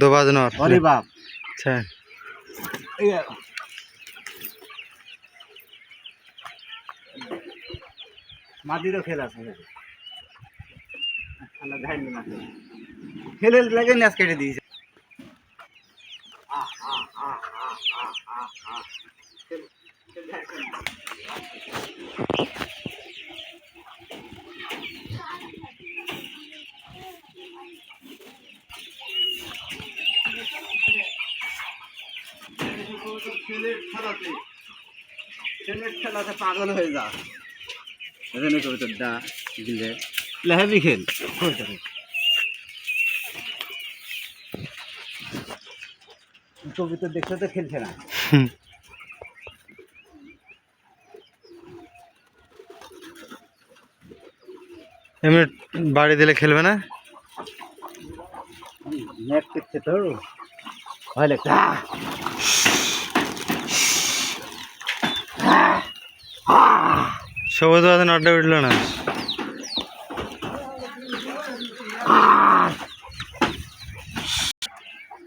दो बाज नौ अरे बाप अच्छा মাটিরও খেল আছে আমরা যাইনি মাঠে খেলে লাগে ন্যাস কেটে দিয়েছে ছেলের খেলাতে খেলাতে পাগল হয়ে যা। এখানে কবিতার দা দিলে। লেহাবি খেল। কবিতার কবিতা দেখতে তো খেলছে না। এমনি বাড়ি দিলে খেলবে না? নেট তো। ভয় লাগছে সবুজ বাজ নটটা উঠল না।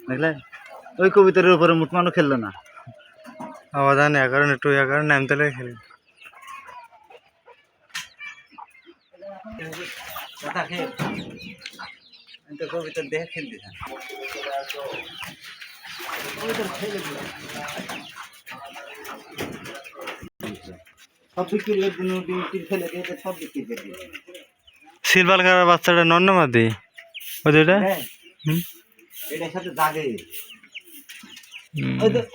দেখলে? ওই কবিতার উপরে মুটমানো খেললো না। অবদান এগারো একটু এগারো খেলে। কথা খেল কবিতার দেখে খেলতে সিলভার কালার বাচ্চাটা নন্ন মাদি ওই দুইটা? হ্যাঁ। এটার সাথে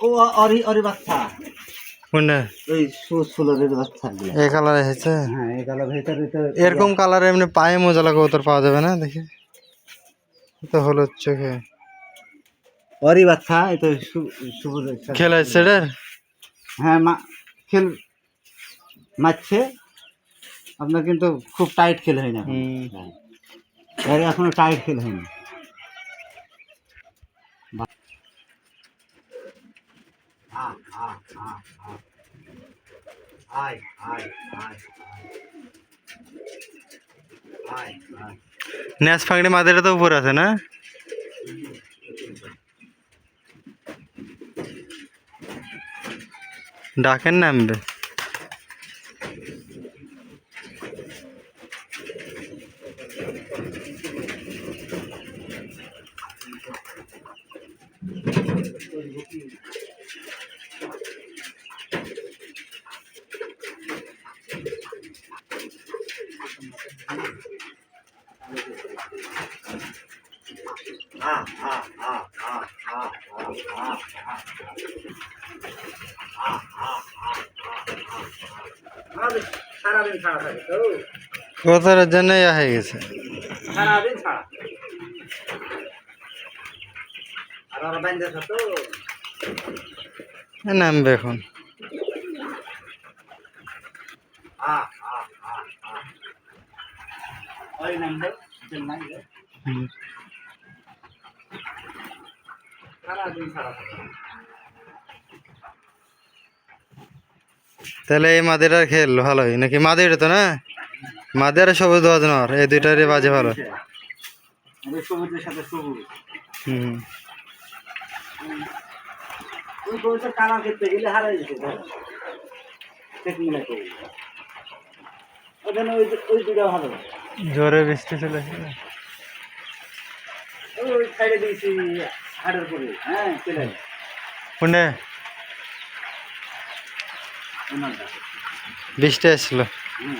ও অরি অরি বাচ্চা। হ্যাঁ এরকম কালার এমনি পায়ে মোজা লাগা তোর পাওয়া যাবে না? দেখি। তো হলুদ চোখে। অরি বাচ্চা এই তো সু- সবুজ খেলা হচ্ছে হ্যাঁ মা খেল মারছে আপনার কিন্তু খুব টাইট খেল হয় না। হ্যাঁ। এর এখনও টাইট খেল। আয়, আয়, আয়, আয়, আয়। ন্যাস ফাঁকড়ি মাদিটা তো উপরে আছে না ডাকেন নামবে আ, সারাদিন ছাড়া থাকে তো। কোথার জন্য হয়ে গেছে। সারাদিন ছাড়া। আর ওরা বান্ধে তো। নামবে এখন। ওই নাম্বার হুম। সারাদিন ছাড়া থাকে তাহলে এই মাদিটার খেল ভালোই। নাকি মাদিটা তো না? মাদি আর সবুজ দোয়াজ নর এই দুইটারই বাজে ভালো। আমাদের সবুজের সাথে সবুজ। হুম। ওই করতে গেলে হারাই যেতে ওখানে ওই ওই দুটা ভালো। জোরে বৃষ্টি চলে এসেছে। ওই ওই সাইডে দিয়েছি। হাটের পরে হ্যাঁ চলে আয়। বৃষ্টি আসছিল হুম।